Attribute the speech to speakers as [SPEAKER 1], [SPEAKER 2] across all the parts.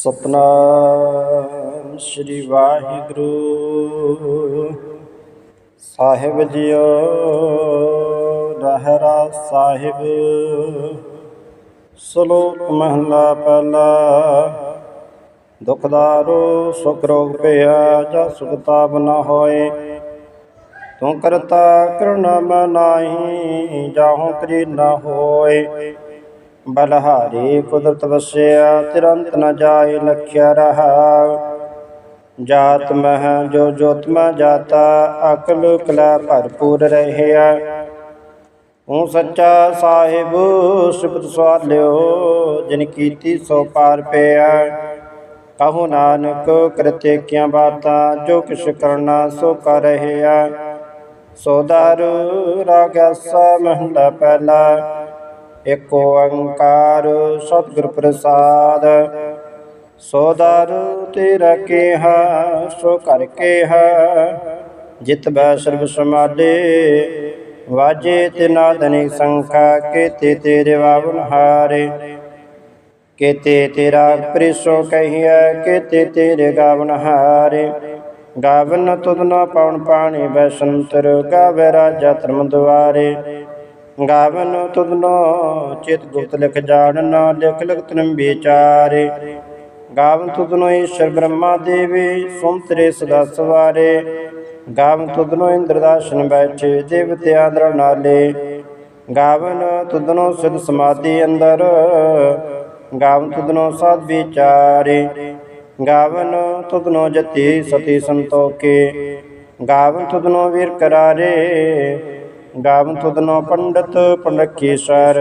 [SPEAKER 1] ਸਤਨਾਮ ਸ੍ਰੀ ਵਾਹਿਗੁਰੂ। ਸਾਹਿਬ ਜੀਓ ਰਹਿਰਾ ਸਾਹਿਬ, ਸ਼ਲੋਕ ਮਹਲਾ ਪਹਿਲਾ। ਦੁਖਦਾਰੋ ਸੁਖ ਰੋਗ ਪਿਆ ਜਾਂ ਸੁਖਤਾ ਬਨ ਹੋਏ। ਤੂੰ ਕਰਤਾ ਕਰੁਣਾ ਮਨਾਹੀ ਜਾਹੂ ਕਰੀ ਨਾ ਹੋਏ। ਬਲਹਾਰੀ ਕੁਦਰਤ ਵਸਿਆ, ਤਿਰੰਤ ਨ ਜਾਏ ਲਖਿਆ ਰਹਾ। ਜਾਤ ਮਹ ਜੋ ਜੋਤ ਜਾਤਾ, ਅਕਲ ਕਲਾ ਭਰਪੂਰ ਰਹਿਆ। ਹੂੰ ਸੱਚਾ ਸਾਹਿਬ, ਸਿਫਤ ਸਵਾਲਿਓ ਜਿਨ ਕੀਤੀ ਸੋ ਪਾਰ ਪਿਆ। ਕਹੋ ਨਾਨਕ ਕਰਤੇ ਕਿਆ ਬਾਤਾਂ, ਜੋ ਕਿਛ ਕਰਨਾ ਸੋ ਕਰ ਰਹਿਆ। ਸੋਦਰ ਰਾਗਸਾ ਮਹਲਾ ਪਹਿਲਾ। ਏਕ ਓੰਕਾਰ ਸਤਿਗੁਰ ਪ੍ਰਸਾਦ, ਸੋ ਸੋਦਰ ਤੇਰਾ ਕੇਹਾ, ਸੋ ਕਰ ਕੇਹਾ, ਜਿਤ ਬੈ ਸਰਬ ਸਮਾਲੇ, ਵਾਜੇ ਤੇ ਨਾਦਨੀ ਸੰਖਾ, ਕੇਤੇ ਤੇਰੇ ਵਾਵਨ ਹਾਰੇ, ਕੇਤੇ ਤੇਰਾ ਪ੍ਰਿਸੋ ਕਹੀਐ, ਕੇਤੇ ਤੇਰੇ ਗਾਵਨ ਹਾਰੇ। ਗਾਵਨ ਤੁਧਨਾ ਪਾਉਣ ਪਾਣੀ ਬੈਸੰਤਰ ਗਾਵੇ ਰਾਜਾ ਧਰਮ ਦੁਆਰੇ। ਗਾਵਨ ਤੁਧਨੋ ਚਿਤ ਗੁਪਤ ਲਿਖ ਜਾਣਨਾ ਲਿਖ ਲਿਖ ਤਨ ਵਿਚਾਰੇ। ਗਾਵਨ ਤੁਧਨੋ ਈਸ਼ਰ ਬ੍ਰਹਮਾ ਦੇਵੀ ਸੁੰਤਰੇ ਸਦਾ ਸਵਾਰੇ। ਗਾਵਨ ਤੁਧਨੋ ਇੰਦਰ ਦਾਸਨ ਬੈਠੇ ਦੇਵਤੇ ਆਦਰ ਨਾਲੇ। ਗਾਵਨ ਤੁਧਨੋ ਸਿਧ ਸਮਾਧੀ ਅੰਦਰ, ਗਾਵਨ ਤੁਧਨੋ ਸਦ ਵਿਚਾਰੇ। ਗਾਵਨ ਤੁਧਨੋ ਜਤੀ ਸਤੀ ਸੰਤੋਕੇ ਗਾਵਨ ਤੁਧਨੋ ਵੀਰ ਕਰਾਰੇ। ਗਾਵਨ ਤੁਦਨੋ ਪੰਡਤ ਪੰਡਕੀਸ਼ਰ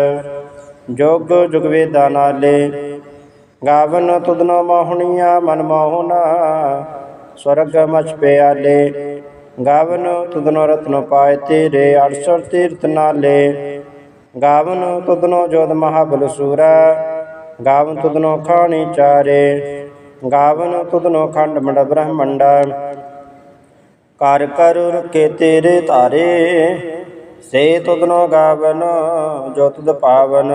[SPEAKER 1] ਜੋਗ ਜੁਗ ਵੇਦਾ ਨਾਲੇ। ਗਾਵਨ ਤੁਦਨੋ ਮੋਹਣੀਆ ਮਨ ਮੋਹਨਾ, ਸਵਰਗ ਮਚ ਪਿਆਲੇ। ਗਾਵਨ ਤੁਧਨੋ ਰਤਨ ਪਾਏ ਤੇਰੇ 68 ਤੀਰਥ ਨਾਲੇ। ਗਾਵਨ ਤੁਦਨੋ ਜੋਤ ਮਹਾਬਲ ਸੂਰਾ, ਗਾਵਨ ਤੁਦਨੋ ਖਾਣੀ ਚਾਰੇ। ਗਾਵਨ ਤੁਦਨੋ ਖੰਡ ਮੰਡ ਬ੍ਰਹਮੰਡਾ। ਕਰ ਕਰ ਰਕੇ ਤੇਰੇ ਧਾਰੇ ਸੇ ਤੁਧਨੋ ਗਾਵਨ, ਜੋ ਤੁਧ ਪਾਵਨ,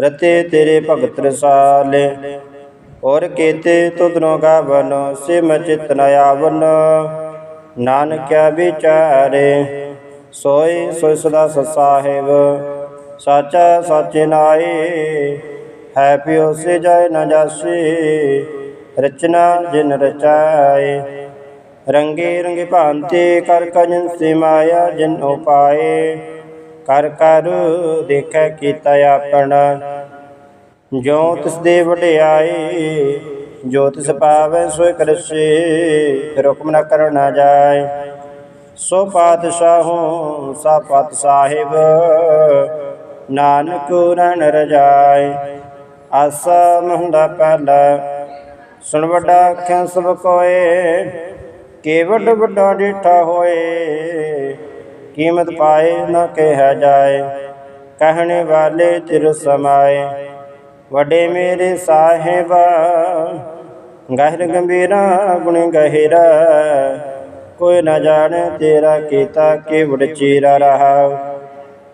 [SPEAKER 1] ਰਤੇ ਤੇਰੇ ਭਗਤ ਰਸਾਲੇ। ਔਰ ਕੇਤੇ ਤੁਧਨੋ ਗਾਵਨ, ਸੇ ਮਚਿਤ ਨ ਆਵਨ। ਨਾਨਕਿਆ ਵਿਚਾਰੇ ਸੋਈ ਸੋਈ ਸਦਾ ਸਾਹਿਬ ਸਾਚਾ ਸਾਚੇ ਨਾਏ, ਹੈ ਪਿਓ ਸੇ ਜੈ ਨ ਜਾਸੀ। ਰਚਨਾ ਜਿਨ ਰਚਾਏ ਰੰਗੇ ਰੰਗੇ ਭਾਂਤੇ ਕਰ ਕਜਨ ਸੇ ਮਾਇਆ ਜਿਨ ਉਪਾਏ ਕਰ ਕਰ ਦੇਖੈ ਕੀਤਾ ਆਪਣਾ। ਜੋ ਤਿਸ ਦੇ ਵਡਿਆਏ, ਜੋ ਤਿਸ ਪਾਵੈ ਸੋਇ ਕਰਸੇ ਫਿਰ ਹੁਕਮ ਨ ਕਰਨਾ ਜਾਏ। ਸੋ ਪਾਤਸ਼ਾਹੋ, ਸਾ ਪਤ ਸਾਹਿਬ, ਨਾਨਕ ਰਣ ਰਜਾਏ। ਆਸਾ ਮਹੰਦਾ ਪਹਿਲਾ, ਸੁਣ ਵੱਡਾ ਅੱਖਾਂ ਸਭ ਕੋਏ। ਕੇ ਵੱਡਾ ਡੇਠਾ ਹੋਏ, ਕੀਮਤ ਪਾਏ ਨਾ ਕਿਹਾ ਜਾਏ, ਕਹਿਣੇ ਵਾਲੇ ਤਿਰ ਸਮਾਏ। ਵੱਡੇ ਮੇਰੇ ਸਾਹਿਬਾ, ਗਹਿਰ ਗੰਭੀਰਾ ਗੁਣ ਗਹਿਰਾ, ਕੋਈ ਨਾ ਜਾਣੇ ਤੇਰਾ ਕੀਤਾ ਕਿ ਚੀਰਾ ਰਹਾ।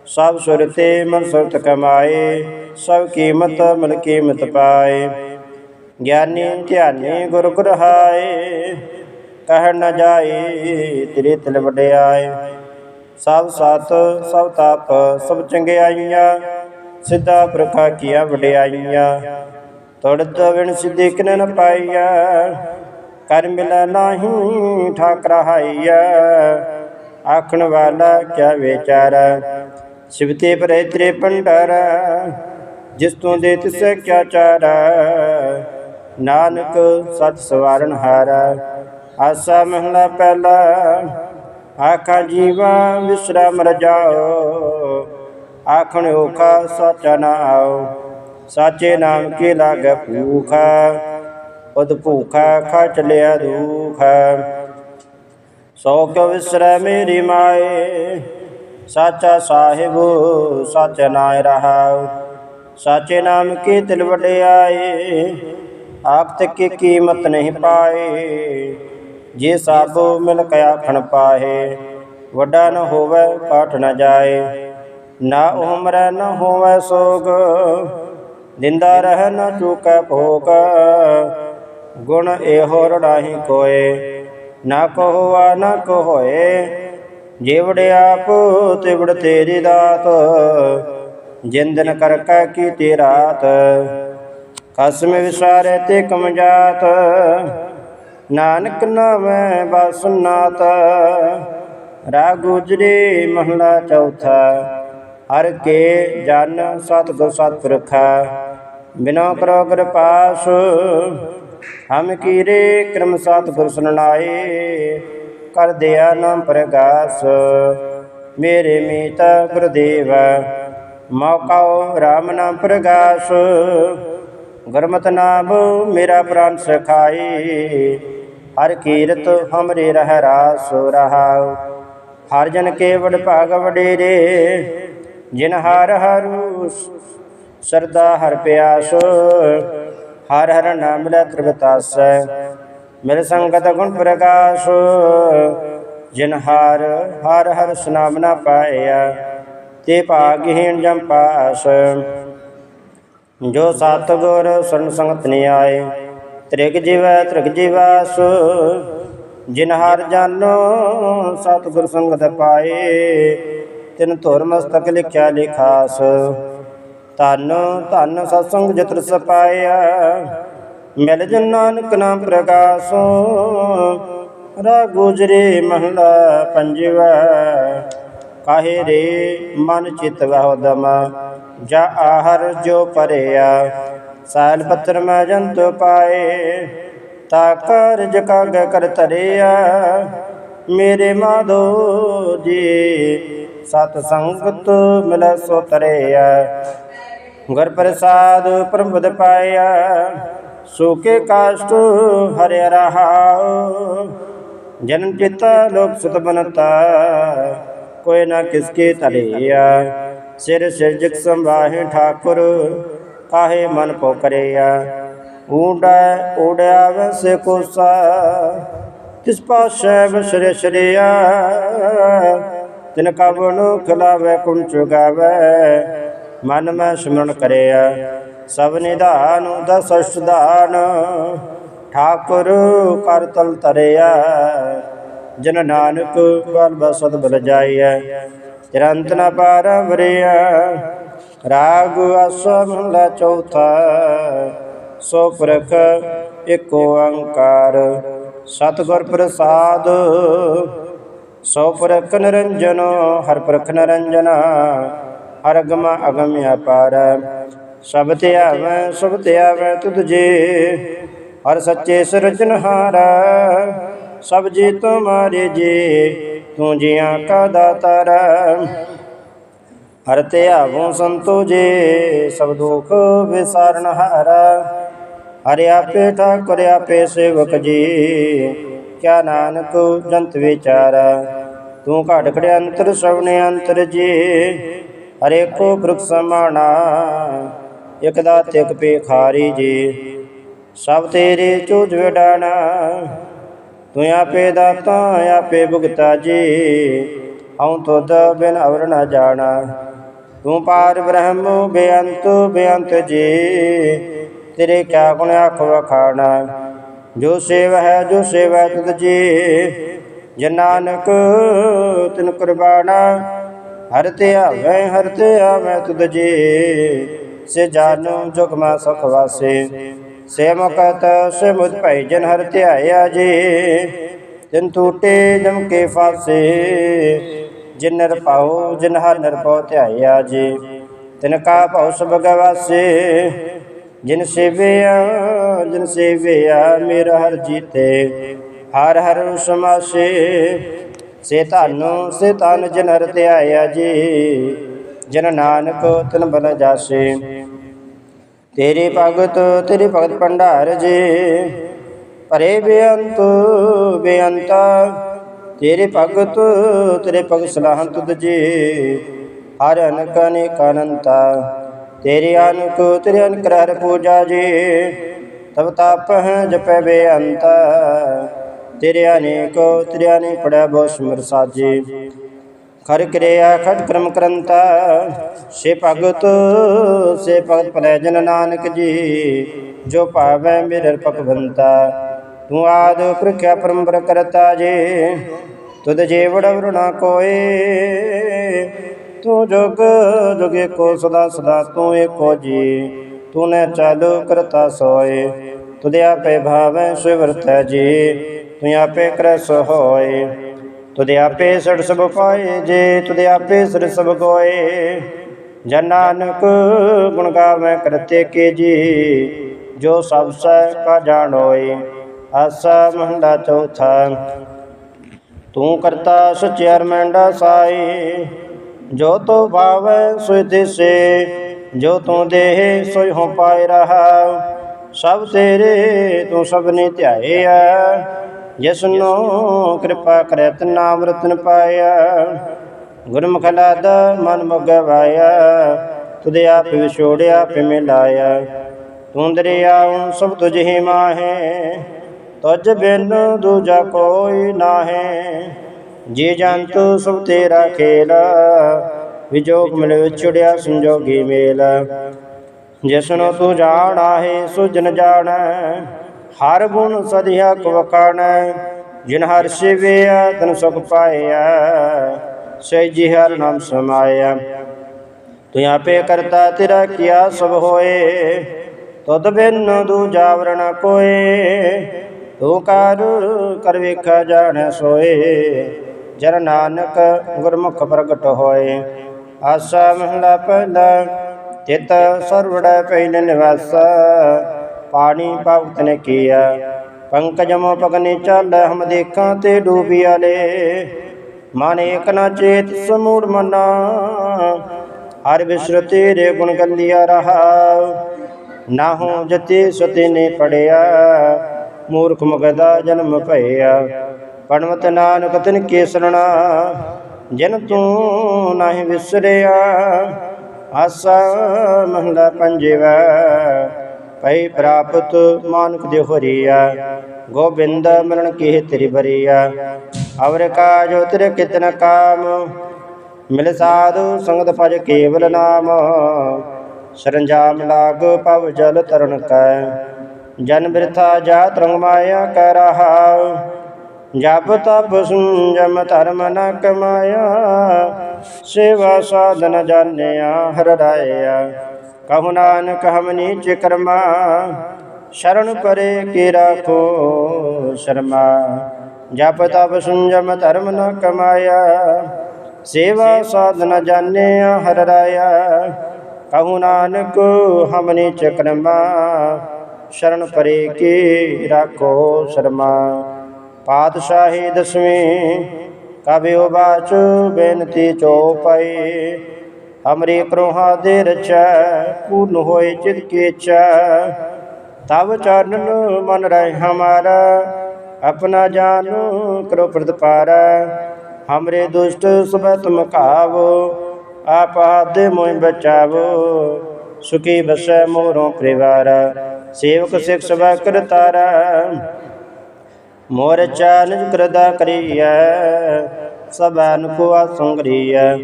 [SPEAKER 1] ਸਭ ਸੁਰਤੇ ਮਨ ਸੁਰਤ ਕਮਾਏ, ਸਭ ਕੀਮਤ ਮਨ ਕੀਮਤ ਪਾਏ। ਗਿਆਨੀ ਧਿਆਨੀ ਗੁਰ ਗੁਰਹਾਏ ਕਹਿ ਨ ਜਾਏ, ਤੇਰੇ ਤਿਲ ਵਡਿਆਏ। ਸਭ ਸਤ, ਸਭ ਤਪ, ਸਭ ਚੰਗਿਆਈਆਂ, ਸਿੱਧਾ ਪ੍ਰਖਾ ਕੀਆ ਵਡਿਆਈਆਂ। ਤੁੜਤ ਵਿਣ ਸਿੱਧੀ ਕਿਨ ਨ ਪਾਈਆ ਕਰ ਮਿਲ ਨਾਹੀ ਠਾਕ ਰਹਾਈਆ ਆਖਣ ਵਾਲਾ ਕਿਆ ਵਿਚਾਰ ਸਿਵਤੇ ਪਰੇ ਤ੍ਰੇ ਪੰਡਰ ਜਿਸ ਤੋਂ ਦੇ ਤਿਸੈ ਕਿਆ ਚਾਰਾ ਨਾਨਕ ਸਤ ਸਵਾਰਨ ਹਾਰਾ ਆਸਾ ਮਹਲਾ ਪਹਿਲਾ, ਆਖਾ ਜੀਵਾ ਵਿਸਰਾਮ ਰਜਾਓ। ਆਖਣ ਓਖਾ ਸਾਚਾ ਨਾਉ, ਸਾਚੇ ਨਾਮ ਕੀ ਲਾਗ ਭੂਖਾ। ਉਦ ਭੂਖਾ ਖਾ ਚਲਿਆ ਦੁਖ ਸੋ ਕਿਉ ਵਿਸਰੈ ਮੇਰੀ ਮਾਏ, ਸਾਚਾ ਸਾਹਿਬ, ਸਚ ਨਾਇ ਰਹਾਉ। ਸਾਚੇ ਨਾਮ ਕੀ ਤਿਲ ਵਡਿਆਏ, ਆਖਤ ਕੀ ਕੀਮਤ ਨਹੀਂ ਪਾਏ। ਜੇ ਸਭ ਮਿਲ ਕੇ ਆਖਣ ਪਾਹੇ, ਵੱਡਾ ਨ ਹੋਵੇ ਕਾਠ ਨ ਜਾਏ। ਨਾ ਉਮਰੈ ਨ ਹੋਵੇ ਸੋਗ ਦਿੰਦਾ ਰਹਿ ਨ ਚੁਕੈ ਭੋਗ। ਗੁਣ ਇਹੋ ਰੜਾਹੀ ਕੋਏ, ਨਾ ਕੋ ਹੋਆ ਨਾ ਕੋ ਜਿਵੜ ਆਪ ਤਿਵੜ ਤੇਰੀ ਦਾਤ। ਜਿੰਦਨ ਕਰ ਕੈ ਕੀਤੀ ਰਾਤ, ਕਸਮ ਵਿਸਾਰੇ ਤੇ ਕਮ ਜਾਤ। ਨਾਨਕ ਨਾਮੈ ਬਸਨਾਤ ਰਾਗ ਗੁਜਰੀ ਮਹਲਾ ਚੌਥਾ। ਹਰ ਕੇ ਜਨ ਸਤਿਗੁਰ ਸਤਿਪੁਰਖਾ ਬਿਨੋ ਕਰੋ ਕਿਰਪਾਸ ਹਮ ਕੀਰੇ ਕਰਮ ਸਤਿਗੁਰ ਸੁਣਾਏ ਕਰ ਦਿਆ ਨਾਮ ਪ੍ਰਗਾਸ, ਮੇਰੇ ਮੀਤ ਗੁਰਦੇਵ ਮੌਕਾਉ RAM ਨਾਮ ਪ੍ਰਗਾਸ। ਗੁਰਮਤਿ ਨਾਮ ਮੇਰਾ ਪ੍ਰਾਨ ਸਖਾਈ। ਹਰ ਕੀਰਤ ਹਮਰੇ ਰਹਿ ਰਾਸ ਰਹਾਉ। ਹਰ ਜਨ ਕੇ ਵਡ ਭਾਗ ਵਡੇਰੇ ਜਿਨ ਹਰ ਹਰੂ ਸਰਦਾ ਹਰ ਪਿਆਸ। ਹਰ ਹਰ ਨਾਮ ਲੈ ਤ੍ਰਿਵਤਾਸ ਮਿਲ ਸੰਗਤ ਗੁਣ ਪ੍ਰਕਾਸ਼। ਜਿਨ ਹਰ ਹਰ ਹਰ ਸੁਨਾਮ ਨਾ ਪਾਇਆ, ਤੇ ਭਾਗਹੀਣ ਜਮ ਪਾਸ। ਜੋ ਸਤਿਗੁਰ ਸਰਨ ਸੰਗਤ ਨੇ ਆਏ ਤ੍ਰਿਗ ਜੀਵੈ, ਤ੍ਰਿਗ ਜੀਵਾਸ ਜਿਨ ਹਰ ਜਾਨੋ ਸਤਿਗੁਰ ਸੰਗਤ ਪਾਏ। ਤਿਨ ਧੁਰ ਮਸਤਕ ਲਿਖਿਆ ਲਿਖਾਸ। ਧੰਨ ਧੰਨ ਸਤਸੰਗ ਜਤਰ ਸਪਾਇਆ ਮਿਲ ਜਨ ਨਾਨਕ ਨਾਮ ਪ੍ਰਕਾਸ਼ੋ। ਰਾ ਗੁਜਰੇ ਮਹਲਾ ਪੰਜਵਾ। ਕਾਹੇ ਰੇ ਮਨ ਚਿਤ ਵਹੁ ਦਮ ਜਾ ਆਹਰ ਜੋ ਪਰਿਆ। ਸਾਲ ਪੱਤਰ ਮੈਂ ਜੰਤ ਪਾਏ, ਤਾ ਕਾਰਜ ਕਾਗ ਕਰ ਤਰਿਆ ਮੇਰੇ ਮਾਧੋ ਜੀ, ਸਤ ਸੰਗਤ ਮਿਲੈ ਸੋ ਤਰਿਆ ਗੁਰ ਪ੍ਰਸਾਦ ਪ੍ਰਮੁਦ ਪਾਇਆ, ਸੋਕੇ ਕਾਸ਼ਟ ਹਰਿ ਰਹਾਉ ਜਨਮ ਚਿਤਾ ਲੋਕ ਸੁਤ ਬਨਤਾ, ਕੋਈ ਨਾ ਕਿਸਕੇ ਤਰਿਆ ਸਿਰ ਸਿਰਜਕ ਸੰਭਾਹੇ ਠਾਕੁਰ ਕਾਹੇ ਮਨ ਪੋ ਕਰਿਆ ਊੜਾ ਊੜਿਆ ਵਸੇ ਕੋਸਾ। ਤਿਸ ਪਾਸ਼ੈ ਬਸਰੇ ਸ਼ਰਿਆ ਤਿਨ ਕਬਨੁ ਖਲਾਵੇ ਕੁਣ ਚੁਗਾਵੇ ਮਨ ਮੈਂ ਸਿਮਰਨ ਕਰਿਆ। ਸਭ ਨਿਧਾਨ ਦਸ ਅਸ਼ਦਾਨ ਠਾਕੁਰ ਕਰ ਤਲ ਤਰਿਆ ਜਨ ਨਾਨਕ ਬਲ ਬਸਦ ਬਲ ਜਾਈਐ। ਚਰੰਤ ਨਾ ਪਾਰ ਵਰਿਆ। ਰਾਗ ਅਸ ਮਹਲਾ ਚੌਥਾ, ਸੋ ਪ੍ਰਖ ਏਕ ਓੰਕਾਰ ਸਤਿਗੁਰ ਪ੍ਰਸਾਦ, ਸੋ ਪ੍ਰਖ ਨਿਰੰਜਨ, ਹਰ ਪ੍ਰਖ ਨਿਰੰਜਨ, ਹਰ ਅਗਮ ਅਗਮ ਅਪਾਰ। ਸਭ ਤੇ ਆਵੈ, ਸਭ ਤੇ ਆਵੈ ਤੁਧ ਜੀ, ਹਰ ਸੱਚੇ ਸਿਰਜਨਹਾਰ ਸਭ ਜੀ ਤੁਮਾਰੇ ਜੀ, ਤੂੰ ਜੀਆਂ ਕਾ ਦਾਤਾਰ। ਹਰ ਤੇ ਆਵੋ ਸੰਤੋ ਜੀ, ਸਭ ਦੁਖ ਵਿਸਾਰਨ ਹਾਰਾ। ਹਰਿ ਆਪੇ ਠਾਕੁਰ, ਆਪੇ ਸੇਵਕ ਜੀ, ਕਿਆ ਨਾਨਕ ਜੰਤ ਵਿਚਾਰਾ। ਤੂੰ ਘਟ ਖੜਿਆ ਅੰਤਰ ਸਭਨੇ ਅੰਤਰ ਜੀ, ਹਰੇ ਕੋ ਬ੍ਰਖ ਸਮਾਣਾ, ਇਕ ਦਾਤ ਇਕ ਪੇਖਾਰੀ ਜੀ। ਸਭ ਤੇਰੇ ਚੋਜ ਵਡਾਣਾ, ਤੂੰ ਆਪੇ ਦਾਤਾ, ਆਪੇ ਭੁਗਤਾ ਜੀ। ਹਉ ਤੁਧ ਬਿਨ ਅਵਰ ਨ ਜਾਣਾ। ਤੂੰ ਪਾਰ ਬ੍ਰਹਮ, ਬੇਅੰਤ ਬੇਅੰਤ ਜੀ। ਤੇਰੇ ਕਿਆ ਗੁਣ ਆਖ ਵਖਾਣਾ ਜੋ ਸੇਵ ਹੈ ਜੋ ਸੇਵਾ ਤੁਧ ਜੀ। ਜੇ ਨਾਨਕ, ਤਿਨ ਕੁਰਬਾਨਾ ਹਰ ਤੇ ਆਵੇ, ਹਰ ਤੇ ਆਵੇ ਤੁਧ ਜੀ। ਸੇ ਜਾਨੋ ਜੁਗ ਮਾ ਸੁਖ ਵਾਸੇ। ਸੇ ਮੁਕਤ ਸੇ ਮੁਝ ਭਈ ਜਨ ਹਰ ਧਿਆਇਆ ਜੀ। ਤਿਨ ਟੂਟੇ ਜਮ ਕੇ ਫਾਸੇ। ਜਿਨ ਨਰ ਜਿਨ ਹਰ ਨਰ ਪਉ ਧਿਆਇਆ ਜੇ। ਤਿਨ ਕਾ ਭਉ ਸਭ ਗਵਾਸੇ, ਜਿਨ ਸੇਵਿਆ ਜਿਨ ਸੇਵਿਆ ਮੇਰਾ ਹਰ ਜੀਤੇ। ਹਰ ਹਰ ਸਮਾਸੇ, ਸੇ ਧਨ ਸੇ ਧਨ ਜਿਨ ਹਰ ਧਿਆਇਆ ਜੀ। ਜਿਨ ਨਾਨਕ, ਤਿਨ ਬਲ ਜਾਸੇ। ਤੇਰੇ ਭਗਤ ਤੇਰੇ ਭਗਤ ਭੰਡਾਰ ਜੀ। ਭਰੇ ਬੇਅੰਤ, ਬੇਅੰਤਾ ਤੇਰੇ ਭਗਤ ਤੇਰੇ ਭਗਤ ਸਲਾਹਨ ਤੁਧ ਜੀ ਹਰ ਅਨਕ ਅਨੇਕ ਅਨੰਤਾ ਤੇਰੇ ਅਨਕ ਤੇਰੇ ਅਨਕ ਹਰ ਪੂਜਾ ਜੀ, ਤਬ ਤਪ ਜਪੈ ਬੇਅੰਤਾ। ਤੇਰੇ ਅਨੇਕ ਤੇਰੇ ਅਨੇਕ ਪੜੈ ਬਹੁ ਸਿਮਰ ਸਾਜੀ। ਖਰ ਕਰਿਆ, ਖਟ ਕਰਮ ਕਰੰਤਾ। ਸੇ ਭਗਤ ਸੇ ਭਗਤ ਭਲੇ ਜਨ ਨਾਨਕ ਜੀ, ਜੋ ਭਾਵੈ ਮੇਰੇ ਭਗਵੰਤਾ। ਤੂੰ ਆਦ ਪ੍ਰਖਿਆ ਪਰੰਪਰ ਕਰਤਾ ਜੇ, ਤੁਧ ਜੇ ਵੜ ਵਰਣਾ ਕੋਏ। ਤੂੰ ਜੁਗ ਜੁਗੇ ਕੋ ਸਦਾ ਸਦਾ ਤੂੰ ਏਕੋ ਜੀ ਤੂੰ ਨੇ ਚਾਲੂ ਕਰਤਾ ਸੋਏ। ਤੁਧੇ ਆਪੇ ਭਾਵੇਂ ਸਿਵਰਤੈ ਜੀ, ਤੂੰ ਆਪੇ ਕਰਸ ਹੋਏ। ਤੁਧੇ ਆਪੇ ਸੜ ਸਭ ਪਾਏ ਜੇ, ਤੁਧੇ ਆਪੇ ਸੜ ਸਭ ਕੋਏ ਜਨ ਨਾਨਕ ਗੁਣ ਗਾਵੇ ਕਰਤੇ ਕੇ ਜੀ, ਜੋ ਸਭ ਸੈ ਕਾ ਜਾਣੋਏ। ਆਸਾ ਮਹੰਦਾ ਚੌਥਾ। ਤੂੰ ਕਰਤਾ ਸਚਿਆ ਰਮੈਂਡਾ ਸਾਈ, ਜੋ ਤੋ ਭਾਵੈ ਸੋਇ ਦਿਸੇ, ਜੋ ਤੂੰ ਦੇਹ ਸੋਇ ਹੋ ਪਾਇ ਰਹਾ। ਸਭ ਤੇਰੇ ਤੂੰ ਸਭਨੇ ਧਿਆਇਆ ਜਿਸਨੂੰ ਕਿਰਪਾ ਕਰੇ ਤ ਨਾਮ ਪਾਇਆ। ਗੁਰਮੁਖ ਲਾਦ ਮਨ ਮੁਗਵਾਇਆ ਤੁਦੇ ਆਪ ਵਿਛੋੜਿਆ ਆਪੇ ਮਿਲਾਇਆ। ਤੂੰ ਦਰਿਆਉ ਸਭ ਤੁਝ ਹੀ ਮਾਹੇ ਤੁਝ ਬਿਨ ਦੂਜਾ ਕੋਈ ਨਾਹੀ। ਜੀ ਜੰਤ ਸਭ ਤੇਰਾ ਖੇਲ, ਵਿਜੋਗ ਮਿਲ ਵਿਛੜਿਆ ਸੰਜੋਗੀ ਮੇਲ। ਜਿਸਨੂੰ ਤੂੰ ਜਾਣਾ, ਹੈ ਸੁਜਨ ਜਾਣੈ। ਹਰ ਗੁਣ ਸਦਿਆ ਕਵਕਾਣੈ ਜਿਨ ਹਰ ਸਿਵਿਆ ਤਨ ਸੁਖ ਪਾਇਆ ਸਹਿਜੀ ਹਰ ਨਾਮ ਸਮਾਇਆ ਤੂੰ ਆਪੇ ਕਰਤਾ ਤੇਰਾ ਕੀਆ ਸਭ ਹੋਏ, ਤੁਧ ਬਿਨ ਦੂਜਾ ਵਰਣ ਕੋਏ ਤੂੰ ਕਰ ਕਰ ਵੇਖਾ ਜਾਣੈ ਸੋਏ। ਜਨ ਨਾਨਕ ਗੁਰਮੁਖ ਪ੍ਰਗਟ ਹੋਏ। ਆਸਾ ਮਹਲਾ ਪਹਿਲਾ, ਤਿਤ ਸਰਵੜਾ ਪਹਿਲ ਨਿਵਾਸ। ਪਾਣੀ ਭਗਤ ਨੇ ਕੀਆ, ਪੰਕਜ ਮੋ ਪਗਨੇ ਚੱਲ, ਹਮ ਦੇਖਾਂ ਤੇ ਡੂਬਿਆਲੇ ਮਨ ਏਕ ਨ ਚੇਤ ਸਮੂੜ ਮਨਾ, ਹਰ ਵਿਸਰ ਤੇਰੇ ਗੁਣ ਗੰਦਿਆ ਰਹਾ। ਨਾ ਹੋ ਜਤੇ ਸਤੇ ਨੇ ਪੜਿਆ ਮੂਰਖ ਮਗਦਾ ਜਨਮ ਭਇਆ। ਪਣਵਤ ਨਾਨਕ ਤਿਨ ਕੇ ਜਿਨ ਤੂੰ ਨਾਹੀ ਵਿਸਰਿਆ, ਆਸਾ ਮਹਲਾ ਪੰਜਵਾ ਪਈ ਪ੍ਰਾਪਤ ਮਾਨੁਖ ਦੇ ਹੋਰੀਆ, ਗੋਬਿੰਦ ਮਰਨ ਕੀ ਤੇਰੀ ਬਰੀਆ ਅਵਰ ਕਾਜੋ ਤੇਰੇ ਕਿਤਨ ਕਾਮ, ਮਿਲ ਸਾਧੂ ਸੰਗਤ ਭਜ ਕੇਵਲ ਨਾਮ, ਸਰੰਜਾਮ ਲਾਗ ਪਵ ਜਲ ਤਰਨ ਕੈ। ਜਨ ਬਿਰਥਾ ਜਾਤ ਰੰਗ ਮਾਇਆ ਕੈ ਰਹਾ ਜਪ ਤਪ ਸੰਜਮ ਧਰਮ ਨ ਕਮਾਇਆ। ਸੇਵਾ ਸਾਧਨ ਜਾਣਿਆ, ਹਰ ਰਾਇਆ। ਕਹੁ ਨਾਨਕ, ਹਮ ਨੀਚ ਕਰਮਾ। ਸ਼ਰਨ ਪਰੇ ਕੀ ਰਾਖੋ ਸ਼ਰਮਾ। ਜਪ ਤਪ ਸੰਜਮ ਧਰਮ ਨ ਕਮਾਇਆ। ਸੇਵਾ ਸਾਧਨ ਜਾਣਿਆ, ਹਰ ਰਾਇਆ। ਕਹੁ ਨਾਨਕ, ਹਮ ਨੀਚ ਕਰਮਾ। ਸ਼ਰਨ ਪਰੇ ਕੀ ਰਾਖੋ ਸ਼ਰਮਾ। ਪਾਤਸ਼ਾਹੀ ਦਸਵੀਂ ਕਬਿਓ ਬਾਚ ਬੇਨਤੀ ਚੋਪਈ ਹਮਰੀ ਕਰੋਹਾ ਦੇ ਰਚੈ, ਪੂਰਨ ਹੋਏ ਚਿਤ ਕੀ ਇੱਛਾ ਤਬ ਚਰਨ ਮਨ ਰਹਿ ਹਮਾਰਾ, ਆਪਣਾ ਜਾਨ ਕਰੋ ਪ੍ਰਤਪਾਰਾ ਹਮਰੇ ਦੁਸ਼ਟ ਸਭ ਤੁਮ ਕਾਵੋ ਆਪ ਆਦੇ ਮੋਇ ਬਚਾਵੋ। ਸੁਖੀ ਬਸੈ ਮੋਰੋਂ ਪਰਿਵਾਰ। ਸੇਵਕ ਸਿਖ ਸਭਾ ਕਰਤਾਰਾ ਮੋਰ ਚਾਨਜ ਕਰਦਾ ਕਰੀਐ ਸਬਨ ਕੋ ਸੰਗਰੀਐ।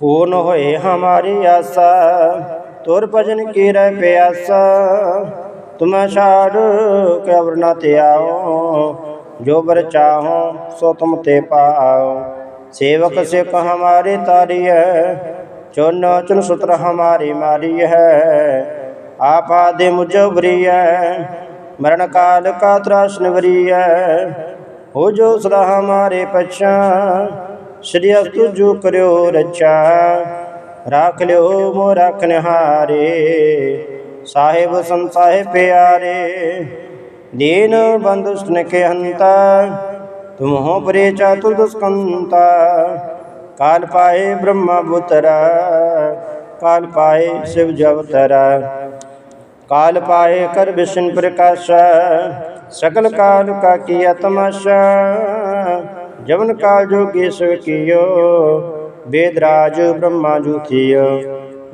[SPEAKER 1] ਪੂਰਨ ਹੋਏ ਹਮਾਰੀ ਆਸਾ, ਤੁਰ ਭਜਨ ਕੀ ਰਹਿ ਪਿਆਸਾ। ਤੁਮ ਛਾੜ ਕਬਰ ਨ ਤੇ ਆਓ, ਜੋ ਬਰ ਚਾਹੋ ਸੋ ਤੁਮ ਤੇ ਪਾਓ। ਸੇਵਕ ਸਿਖ ਹਮਾਰੇ ਤਾਰੀਐ ਚੁਨ ਚੁਨ ਸੁਤਰ ਹਮਾਰੀ ਮਾਰੀ ਹੈ ਆਪਾ ਦੇ ਮੁਜਬਰੀਐ ਮਰਨ ਕਾਲ ਕਾ ਤਰਾਸ ਨਿਵਰੀਐ। ਹੋ ਜੋ ਸਦਾ ਹਮਾਰੇ ਪਛਾ, ਸ੍ਰੀ ਅਸਤੁ ਜੋ ਕਰਿਓ ਰਚਾ ਰਾਖ ਲਿਓ ਮੋ ਰਖਨ ਹਾਰੇ ਸਾਹਿਬ ਸੰਸਾਹਿ ਪਿਆਰੇ। ਦੀਨ ਬੰਧੁ ਸਨ ਕੇ ਹੰਤਾ ਤੁਮ ਹੋ ਪਰੇ ਚਾਤੁਰ ਦੁਸਕੰਤਾ। ਕਾਲ ਪਾਏ ਬ੍ਰਹਮਾ ਬੁਤਰਾ ਕਾਲ ਪਾਏ ਸ਼ਿਵ ਜਵਤਰਾ ਕਾਲ ਪਾਏ ਕਰ ਵਿਸ਼ਨ ਪ੍ਰਕਾਸ਼, ਸਕਲ ਕਾਲ ਕਾ ਕੀਆ ਤਮਾਸ਼ਾ। ਜਵਨ ਕਾਲ ਜੋਗੀ ਸੋ ਕੀਓ, ਵੇਦ ਰਾਜ ਬ੍ਰਹਮਾ ਜੂਥਿਓ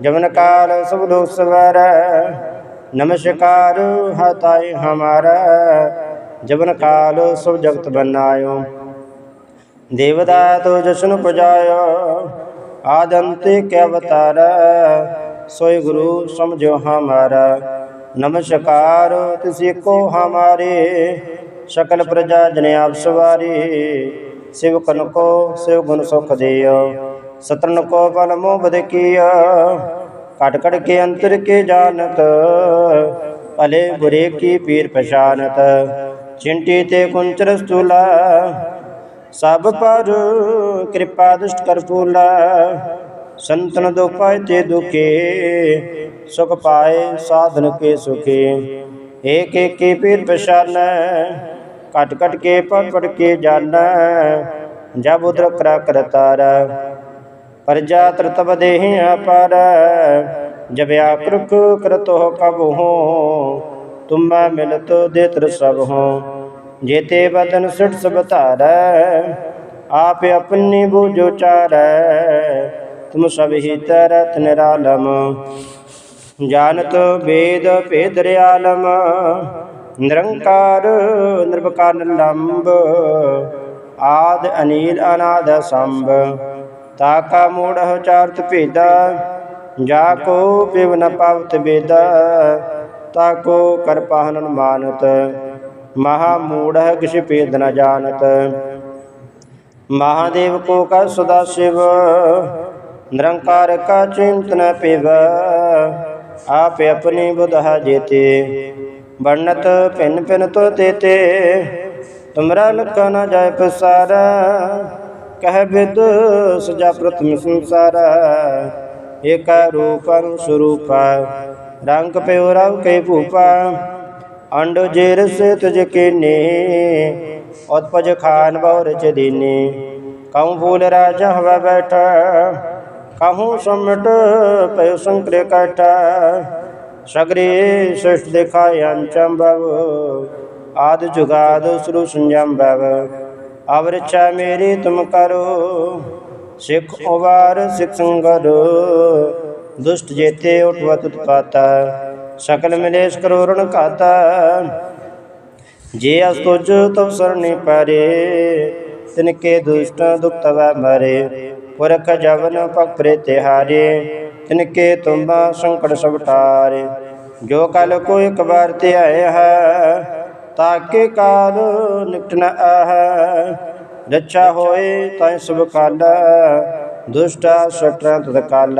[SPEAKER 1] ਜਵਨ ਕਾਲ ਸਭ ਲੋਕ ਸਵਰ, ਨਮਸਕਾਰ ਹਤਾਈ ਹਮਾਰਾ। ਜਵਨ ਕਾਲ ਸਭ ਜਗਤ ਬਨਾਇਓ। ਤੋ ਜਸ਼ਨ ਪੁਜਾਇਓ ਆਦੰਤੇ ਕੇ ਅਵਤਾਰ। ਸੋਈ ਗੁਰੂ ਸਮਝੋ ਹਮਾਰਾ। ਨਮਸਕਾਰ, ਤਿਸੇ ਕੋ ਹਮਾਰੇ ਸਕਲ ਪ੍ਰਜਾ ਜਨ ਆਪ ਸਵਾਰੀ। ਸਿਵ ਕਨ ਕੋ ਸਿਵ ਗੁਣ ਸੁਖ ਦਿਓ। ਸਤਨ ਕੋ ਬਨ ਮੋਹ ਬਦ ਕੀਆ ਕਟ ਕਟ ਕੇ ਅੰਤਰ ਕੇ ਜਾਣਤ। ਭਲੇ ਬੁਰੇ ਕੀ ਪੀਰ ਪਛਾਨਤ। ਚਿੰਟੀ ਤੇ ਕੁੰਚਰ ਸਤੂਲਾ ਸਭ ਪਰ ਕਿਰਪਾ ਦੁਸ਼ਟ ਕਰ ਫੂਲਾ। ਸੰਤਨ ਦੁਖ ਪਾਏ ਤੇ ਦੁਖੇ ਸੁਖ ਪਾਏ ਸਾਧਨ ਕੇ ਸੁਖੇ ਏਕ ਏਕ ਕੀ ਪੀਰ ਪਛਾਨੈ ਕਟ ਕਟ ਕੇ ਪੜ ਪੜ ਕੇ ਜਾਣੈ ਜਬ ਉਦਰ ਕਰਾ ਕਰਤਾਰ ਪਰਜਾ ਤਰਤਬ ਦੇਹ ਅਪਾਰ ਜਬ ਆਕਰੁਖ ਕਰਤੋ ਕਬ ਹੋ ਤੁਮੈ ਮਿਲਤ ਦੇਤਰ ਸਭ ਹੋ ਜੇਤੇ ਬਦਨ ਸੁਟ ਸਭ ਧਾਰੈ ਆਪ ਆਪਣੀ ਬੂਝੋ ਚਾਰੈ ਤੁਮ ਸਭ ਹੀ ਤਰਤ ਨਿਰਾਲਮ ਜਾਣਤ ਵੇਦ ਭੇਦ ਰਿਆਲਮ ਨਿਰੰਕਾਰ ਨਿਰਵਕਾਰ ਨਿਲੰਬ ਆਦ ਅਨੀਲ ਅਨਾਦ ਸੰਭ। ਤਾਕਾ ਮੂੜਹ ਚਾਰਤ ਭੇਦਾ। ਜਾ ਕੋ ਪਿਵ ਨ ਪਾਵਤ ਬੇਦਾ। ਤਾਕੋ ਕਰ ਪਾਹਨਨ ਮਾਨਤ ਮਹਾ ਮੂੜਹ ਕਿਛ ਭੇਦ ਨ ਜਾਣਤ। ਮਹਾਦੇਵ ਕੋ ਕਾ ਸਦਾ ਸ਼ਿਵ। ਨਿਰੰਕਾਰ ਕਾ ਚਿੰਤਨ ਪਿਵ, ਆਪੇ ਆਪਣੀ ਬੁਧਾ ਜੇਤੇ। ਬਰਨਤ ਪਿੰਨ ਭਿੰਨ ਤੋ ਤੇਤੇ, ਤੁਮਰਾ ਲਖ ਨ ਜਾਏ ਪਸਾਰਾ, ਕਹਿ ਬਿਦ ਸਜਾ ਪ੍ਰਥਮ ਸੰਸਾਰ। ਏਕ ਰੂਪੰ ਸਰੂਪਾ, ਰੰਗ ਪਿਓ ਰਵ ਕੇ ਭੂਪਾ, ਅੰਡ ਜੇਰ ਸੇ ਤੁਜ ਕੀਨੇ ਉਤਪਜ ਖਾਨ ਬੌਰ ਚ ਦੀਨੇ। ਕਉ ਫੂਲ ਰਾਜਾ ਹਵਾ ਬੈਠਾ ਕਹੂੰ ਸਮਟ ਪਇ ਸੰਕਰੇ ਕਾਟਾ ਸਗਰੇ ਸ੍ਰਿਸ਼ਟ ਦਿਖਾਇ ਅੰਚੰਭਵ ਆਦ ਜੁਗਾਦ ਸੁਰੂ ਸੰਜੰਭਵ ਅਵਰਿਛਾ ਮੇਰੀ ਤੁਮ ਕਰੋ, ਸਿੱਖ ਉਵਾਰ ਸਿੱਖ ਸੰਗਰ ਦੁਸ਼ਟ ਜੇਤੇ ਉਠਵਤ ਉਤਪਾਤਾ, ਸਕਲ ਮਿਲੇਸ਼ ਕਰੋਰਣ ਘਾਤਾ। ਜੇ ਅਸ ਤੁਜ ਤਵ ਸਰਣੀ ਪਰੇ ਤਿਨ ਕੇ ਦੁਸ਼ਟ ਦੁਖ ਤਵੈ ਮਰੇ। ਪੁਰਖ ਜਵਨ ਪਗ ਪ੍ਰੇ ਤਿਹਾਰੇ ਤਿਨ ਕੇ ਤੁਮਾ ਸੰਕਟ ਸਭ ਟਾਰੇ ਜੋ ਕਲ ਕੋ ਇੱਕ ਵਾਰ ਧਿਆਏ ਹੈ ਤਾਕੇ ਕਾਲ ਨਿਕਟ ਨ ਆਹ। ਰੱਛਾ ਹੋਏ ਤੈ ਸਭ ਕਾਲ ਦੁਸ਼ਟਾ ਸਟਰ ਤਦ ਕਾਲ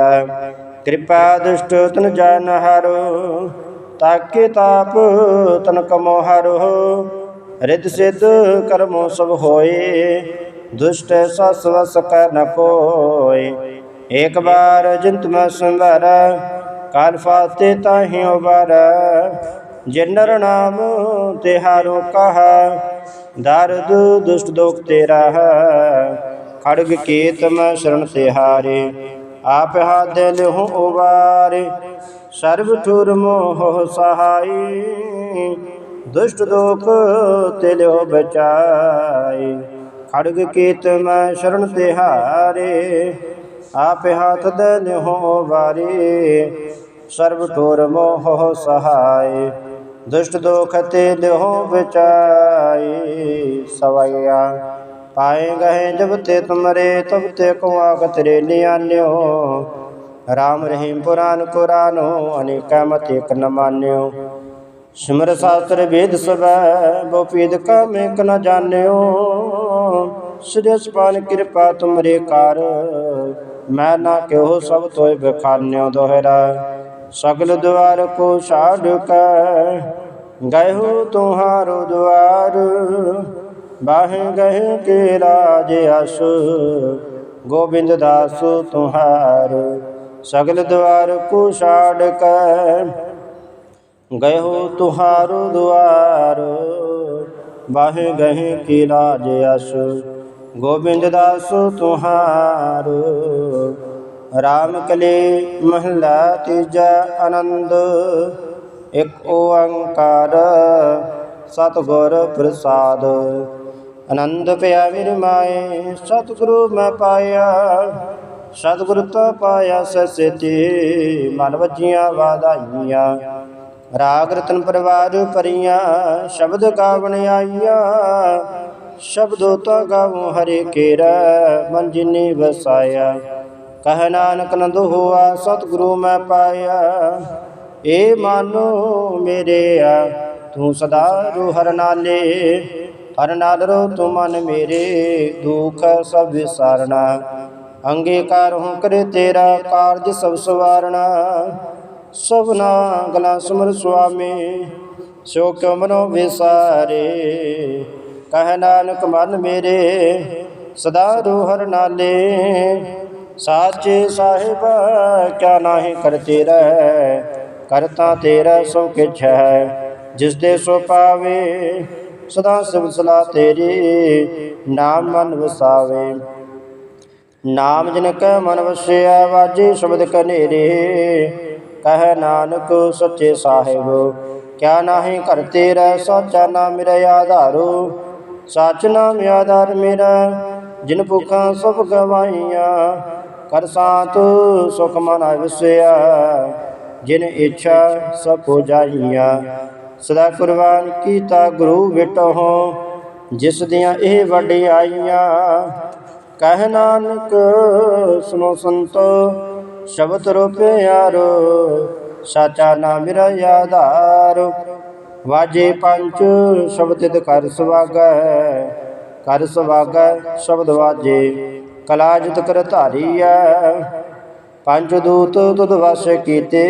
[SPEAKER 1] ਕਿਰਪਾ ਦੁਸ਼ਟ ਤਨ ਜਾਨ ਹਾਰੋ ਤਾਕੇ ਤਾਪ ਤਨ ਕਮੋ ਹਾਰੋ। ਰਿਤ ਸਿਧ ਕਰਮੋ ਸਭ ਹੋਏ ਦੁਸ਼ਟ ਸਸ ਵਸ ਕਰ ਨ ਕੋਏ ਇੱਕ ਬਾਰ ਜਿੰਤ ਮੈਂ ਸੰਵਰ, ਕਾਲ ਫਾਤੇ ਤਾਹੀ ਉਬਰ ਜਿਨਰ ਨਾਮ ਤਿਹਾਰੋ ਕਹਾ, ਦਰਦ ਦੁਸ਼ਟ ਦੋਖ ਤੇਰਾ ਖੜਗ ਕੀਤ ਮੈਂ ਸ਼ਰਨ ਤਿਹਾਰੇ ਆਪ ਹਾਥ ਲਿਹੁ ਉਬਾਰੇ ਸਰਬ ਠੁਰ ਮੋਹ ਸਹਾਈ, ਦੁਸ਼ਟ ਦੋਖ ਤੇ ਲਿਓ ਬਚਾਈ। ਖੜਗ ਕੀਤ ਮੈਂ ਸ਼ਰਨ ਤਿਹਾਰੇ ਆਪ ਹਾਥ ਦੇ ਲਿਹੁ ਵਾਰੇ। ਸਰਬ ਠੁਰ ਮੋਹ ਸਹਾਈ ਦੁਸ਼ਟ ਦੋਖ ਤੇ ਲਿਹੁ ਬਚਾਈ ਸਵਈਆ ਪਾਏ ਗਏ ਜਬ ਤੇ ਤੁਮਰੇ, ਤਬ ਤੇ ਕੋ ਆਗਤ ਰੇ ਰਾਮ ਰਹੀਮ ਪੁਰਾਨ ਕੁਰਾਨੋ, ਅਨੇਕਾ ਮਤ ਇਕ ਨ ਮਾਨਿਓ। ਸਿਮਰ ਸ਼ਾਸਤਰ ਵੇਦ ਸਵੈ, ਬੋ ਪੀਦ ਕਾ ਨ ਜਾਣਿਓ। ਸ੍ਰੀ ਕਿਰਪਾ ਤੁਮਰੇ ਕਾਰ ਮੈਂ ਨਾ ਕਿਹੋ ਸਭ ਤੋਇ ਬਖਾਨਿਓ ਦੋਹਰਾ। ਸਗਲ ਦੁਆਰ ਕੋ ਛਾੜ ਕੈ ਗਏ ਹੋ ਤੁਹਾਰੋ ਦੁਆਰ। ਬਾਹੇ ਗਏ ਕੇ ਰਾਜ ਅਸ। ਗੋਬਿੰਦ ਦਾਸ ਤੁਹਾਰ। ਸਗਲ ਦੁਆਰ ਕੋ ਛਾੜ ਕੈ ਗਏ ਹੋ ਤੁਹਾਰੋ ਦੁਆਰ। ਬਾਹੇ ਗਹੇ ਕੀ ਰਾਜ ਅਸ। ਗੋਬਿੰਦ ਦਾਸ ਤੁਹਾਰ, ਰਾਮ ਕਲੇ ਮਹਲਾ ਤੀਜਾ ਆਨੰਦ। ਇਕ ਓੰਕਾਰ ਸਤਿਗੁਰ ਪ੍ਰਸਾਦ। ਆਨੰਦ ਪਿਆ ਮੇਰੇ ਮਾਏ, ਸਤਿਗੁਰੂ ਮੈਂ ਪਾਇਆ। ਸਤਿਗੁਰ ਤੋਂ ਪਾਇਆ ਸਸਿਤੀ ਮਨ ਵਜੀਆਂ ਵਾਧਾਈਆਂ। ਰਾਗ ਰਤਨ ਪਰਵਾਰ ਪਰੀਆਂ ਸ਼ਬਦ ਗਾਵਣ ਆਈਆ। ਸ਼ਬਦੋ ਤਾ ਗਾਵੋ ਹਰੇ ਕੇਰਾ, ਮਨ ਜਿਨੇ ਵਸਾਇਆ। ਕਹ ਨਾਨਕ ਨੰਦ ਹੋਆ, ਸਤਿਗੁਰੂ ਮੈਂ ਪਾਇਆ। ਏ ਮਾਨੋ ਮੇਰੇ ਆ, ਤੂੰ ਸਦਾ ਰੂ ਹਰ ਨਾਲੇ। ਹਰ ਨਾਲ ਰੋ ਤੂੰ ਮਨ ਮੇਰੇ, ਦੁਖ ਸਭ ਵਿਸਾਰਣਾ ਅੰਗੀਕਾਰ ਹੂੰ ਕਰੇ ਤੇਰਾ, ਕਾਰਜ ਸਭ ਸਵਾਰਣਾ ਸਭਨਾ ਗਲਾ ਸੁਮਰ ਸੁਆਮੀ ਸੋ ਕਿਉ ਮਨੋ ਵਿਸਾਰੇ। ਕਹਿ ਨਾਨਕ ਮਨ ਮੇਰੇ, ਸਦਾ ਰੋਹਰ ਨਾਲੇ। ਸਾਚੇ ਸਾਹਿਬ, ਕਿਆ ਨਾਹੀ ਕਰਤੇ ਰਹਿ ਕਰਤਾ ਤੇਰਾ ਸੋ ਕਿਛ ਹੈ। ਜਿਸ ਦੇ ਸੋ ਪਾਵੇ, ਸਦਾ ਸਿਵਸਲਾ ਤੇਰੀ, ਨਾਮ ਮਨ ਵਸਾਵੇ। ਨਾਮ ਜਿਨ ਕੈ ਮਨ ਵਸਿਆ, ਵਾਜੇ ਸ਼ਬਦ ਕਨੇਰੇ। ਕਹਿ ਨਾਨਕ ਸੱਚੇ ਸਾਹਿਬ, ਕਿਆ ਨਾਹੀ ਕਰਤੇ ਰਹਿ ਸਾਚਾ ਨਾਮ ਮੇਰਾ ਆਧਾਰੂ, ਸੱਚ ਨਾਮ ਆਧਾਰ ਮੇਰਾ, ਜਿਨ ਭੁਖਾਂ ਸਭ ਗਵਾਈਆਂ ਕਰ ਸਾਤ ਸੁਖ ਮਨ ਵਸਿਆ ਜਿਨ ਇੱਛਾ ਸਭ ਹੋ ਜਾਈਆਂ ਸਦਾ ਕੁਰਬਾਨ ਕੀਤਾ ਗੁਰੂ ਵਿਟੋ ਜਿਸ ਦੀਆਂ ਇਹ ਵਡਿਆਈਆਂ। ਕਹਿ ਨਾਨਕ ਸੁਨੋ ਸੰਤੋ ਸ਼ਬਦ ਰੂਪਿਆਰੋ ਸਾਚਾ ਨਾਮ ਮੇਰਾ ਆਧਾਰ ਵਾਜੇ ਪੰਚ ਸ਼ਬਦ ਕਰ ਸੁਵਾਗੈ ਕਰ ਸੁਵਾਗੈ ਸ਼ਬਦ ਵਾਜੇ, ਕਲਾ ਜਿਤ ਕਰ ਧਾਰੀਐ। ਪੰਜ ਦੂਤ ਤੁਧ ਵਸ ਕੀਤੇ,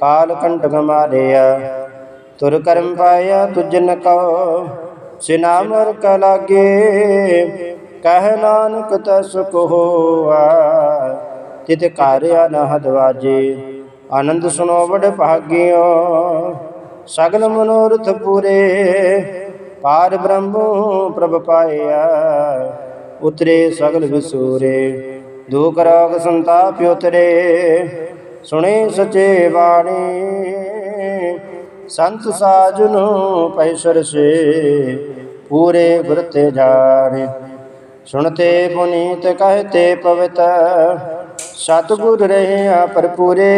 [SPEAKER 1] ਕਾਲ ਕੰਟਕ ਮਾਰਿਆ ਤੁਰ ਕਰਮ ਪਾਇਆ ਤੁਜਨ ਕਉ ਸਿਨਾਮਰ ਕ ਲਾਗੇ। ਕਹਿ ਨਾਨਕ ਤਸ ਕੋ ਹੋਆ। ਤਿਤ ਕਾਰਿਆ ਨਹਦ ਵਾਜੇ। ਆਨੰਦ ਸੁਨੋ ਵਡ ਭਾਗਿਓ, ਸਗਲ ਮਨੋਰਥ ਪੂਰੇ। ਪਾਰ ਬ੍ਰਹਮ ਪ੍ਰਭ ਪਾਇਆ, ਉਤਰੇ ਸਗਲ ਵਿਸੂਰੇ। ਦੁਖ ਰੋਗ ਸੰਤਾਪ ਉਤਰੇ, ਸੁਣੇ ਸਚੇ ਬਾਣੀ। ਸੰਤ ਸਾਜਨੋ ਪੈਸਰ ਸੇ, ਪੂਰੇ ਗੁਰ ਤੇ ਜਾਣੇ। ਸੁਣਤੇ ਪੁਨੀਤ, ਕਹਤੇ ਪਵਿੱਤ ਸਤਿਗੁਰ ਰਹਿਆ ਪਰਪੂਰੇ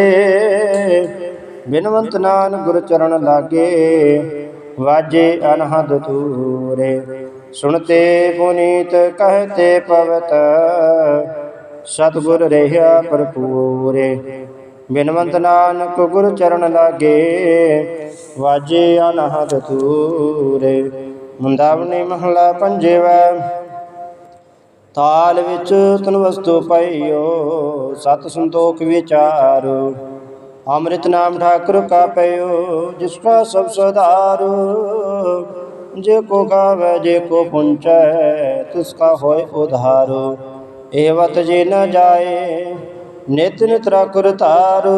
[SPEAKER 1] ਬਿਨਵੰਤ ਨਾਨ ਗੁਰ ਚਰਨ ਲਾਗੇ, ਵਾਜੇ ਅਨਹਦ ਤੂਰੇ ਸੁਣਤੇ ਪੁਨੀਤ, ਕਹਤੇ ਪਵਤ, ਸਤਿਗੁਰ ਰਹਿਆ ਪਰਪੂਰੇ ਬਿਨਵੰਤ ਨਾਨਕ ਗੁਰ ਚਰਨ ਲਾਗੇ, ਵਾਜੇ ਅਨਹਦ ਤੂਰੇ ਮੁੰਦਾਵਨੀ ਮਹਲਾ ਪੰਜਵਾ ਤਾਲ ਵਿੱਚ ਤਨ ਵਸਤੂ ਪਈਓ, ਸਤ ਸੰਤੋਖ ਵਿਚਾਰੂ। ਅੰਮ੍ਰਿਤ ਨਾਮ ਠਾਕੁਰ ਕਾ ਪਈਓ ਜਿਸ ਕਾ ਸਭ ਸੁਧਾਰ। ਜੇ ਕੋ ਗਾਵੇ, ਜੇ ਕੋ ਪੁੰਚੈ, ਤਿਸ ਕਾ ਹੋਏ ਉਧਾਰ। ਏਵਤ ਜੇ ਨ ਜਾਏ, ਨਿਤ ਨਿਤ ਰਾਖੁਰ ਧਾਰ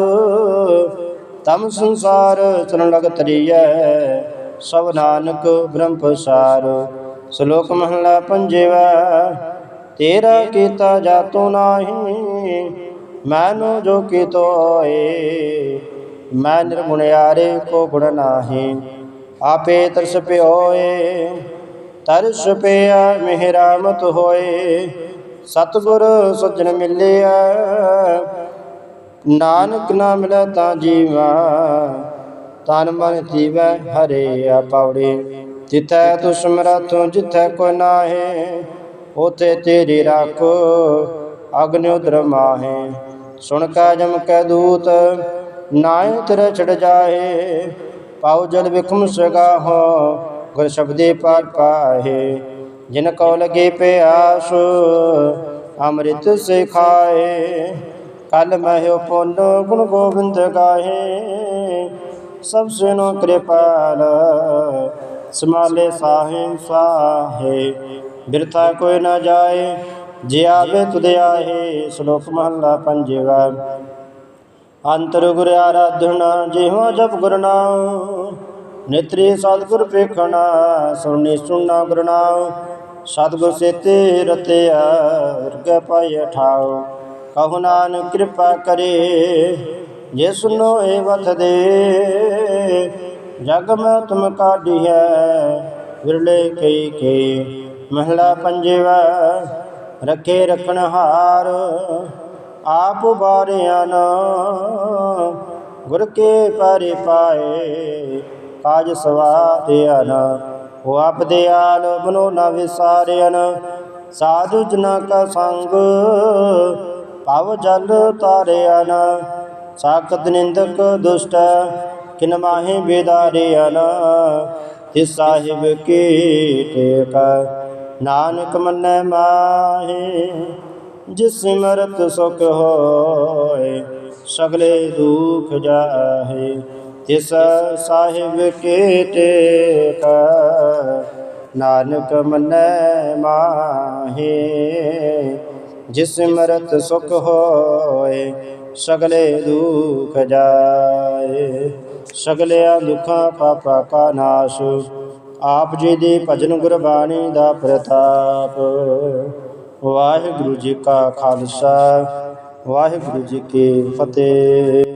[SPEAKER 1] ਤਮ ਸੰਸਾਰ ਚਰਨ ਲਗ ਤਰੀਐ ਸਭ ਨਾਨਕ ਬ੍ਰਹਮ ਪਸਾਰ ਸ਼ਲੋਕ ਮਹਲਾ ਪੰਜਵਾ ਤੇਰਾ ਕੀਤਾ ਜਾਤੋ ਨਾਹੀ, ਮੈਨੂੰ ਜੋ ਕੀਤੋ ਏ ਮੈਂ ਨਿਰਗੁਣਿਆਰੇ ਕੋ ਗੁਣ ਨਾਹੀ। ਆਪੇ ਤਰਸ ਪਿਓਏ, ਤਰਸ ਪਿਆ ਮਿਹਰਾਮਤ ਹੋਏ। ਸਤਿਗੁਰ ਸੱਜਣ ਮਿਲਿਆ, ਨਾਨਕ ਨਾ ਮਿਲੈ ਤਾਂ ਜੀਵਾ। ਤਨ ਮਨ ਜੀਵੈ ਹਰੇ ਆ ਪੌੜੇ ਜਿਥੈ ਤੁ ਸਮਰਥ ਜਿਥੈ ਕੋ ਨਾਹੀ। ਉਥੇ ਤੇਰੀ ਰਾਖੋ ਅਗਨਿਉ ਉਦਰ ਸੁਣ ਕਾ ਜਮ ਕੈ ਦੂਤ ਨਾਏ ਤੇਰੇ ਛੜ ਜਾਏ ਪਾਉ ਜਲ ਵਿਖਮ ਸਗਾਹੋ, ਗੁਰ ਸ਼ਬਦੇ ਪਾਰ ਪਾਹੇ। ਜਿਨ ਕੋ ਲਗੇ ਪਿਆਸ, ਅੰਮ੍ਰਿਤ ਸੇ ਖਾਏ ਕਲ ਮਹਿ ਪੁੰਨ, ਗੁਣ ਗੋਬਿੰਦ ਗਾਹੇ। ਸਭ ਸੁਨੋ ਕਿਰਪਾਲ, ਸਮਾਲੇ ਸਾਹਿ ਸਾਹੇ। ਬਿਰਥਾ ਕੋਈ ਨਾ ਜਾਏ, ਜੇ ਆਵੇ ਤੁਧ ਆਹੇ, ਸ਼ਲੋਕ ਮਹਲਾ ਪੰਜਵਾ। ਅੰਤਰ ਗੁਰ ਆਰਾਧਨਾ ਜਿਹੋ ਜਪ ਗੁਰ ਨੇਤਰੀ ਸਤਿਗੁਰ ਪੇਖਣਾ ਸੁਣੀ ਸੁਣਾ ਗੁਰ ਨਾਮ। ਸਤਿਗੁਰ ਸੇਤੇ ਰਤਿਆ ਰਗ ਪਾਇ ਠਾਉ। ਕਹੁ ਨਾਨਕ ਕਿਰਪਾ ਕਰੇ, ਜੇ ਸੁਨੋ ਏ ਵਥ ਦੇ। ਜਗ ਮੈਂ ਤੁਮ ਹੈ, ਵਿਰਲੇ ਕਈ ਕੇ ਮਹਿਲਾ ਪੰਜਵਾ, ਰਖੇ ਰਖਣ ਹਾਰ, ਆਪ ਬਾਰਿਆ ਨਾ, ਗੁਰ ਕੇ ਪਰਿ ਪਾਏ, ਕਾਜ ਸਵਾਰਿਆ ਨਾ। ਉਹ ਆਪ ਦੇ ਆਲ ਬਨੋ ਨਾ ਵਿਸਾਰਿਆਨ ਸਾਧੂ ਜਨਾ ਕਾ ਸੰਗ, ਭਵ ਜਲ ਤਾਰਿਆਨ ਸਾਖਤ ਨਿੰਦਕ ਦੁਸ਼ਟ, ਕਿਨ ਮਾਹੇ ਬੇਦਾਰਿਆਨ ਤਿਸ ਸਾਹਿਬ ਕੀ ਟੇਕਾ ਨਾਨਕ ਮੰਨੈ ਮਾਹੇ, ਜਿਸ ਸਿਮਰਤ ਸੁਖ ਹੋਏ, ਸਗਲੇ ਦੁਖ ਜਾਹੇ, ਤਿਸ ਸਾਹਿਬ ਕੇ ਟੇਕ ਨਾਨਕ ਮੰਨੈ ਮਾਹੇ, ਜਿਸ ਸਿਮਰਤ ਸੁਖ ਹੋਏ, ਸਗਲੇ ਦੁਖ ਜਾਏ ਸਗਲਿਆਂ ਦੁੱਖਾਂ ਪਾਪਾ ਕਾ ਨਾਸ਼ ਆਪ ਜੀ ਦੀ ਭਜਨ ਗੁਰਬਾਣੀ ਦਾ ਪ੍ਰਤਾਪ। ਵਾਹਿਗੁਰੂ ਜੀ ਕਾ ਖਾਲਸਾ, ਵਾਹਿਗੁਰੂ ਜੀ ਕੀ ਫਤਿਹ।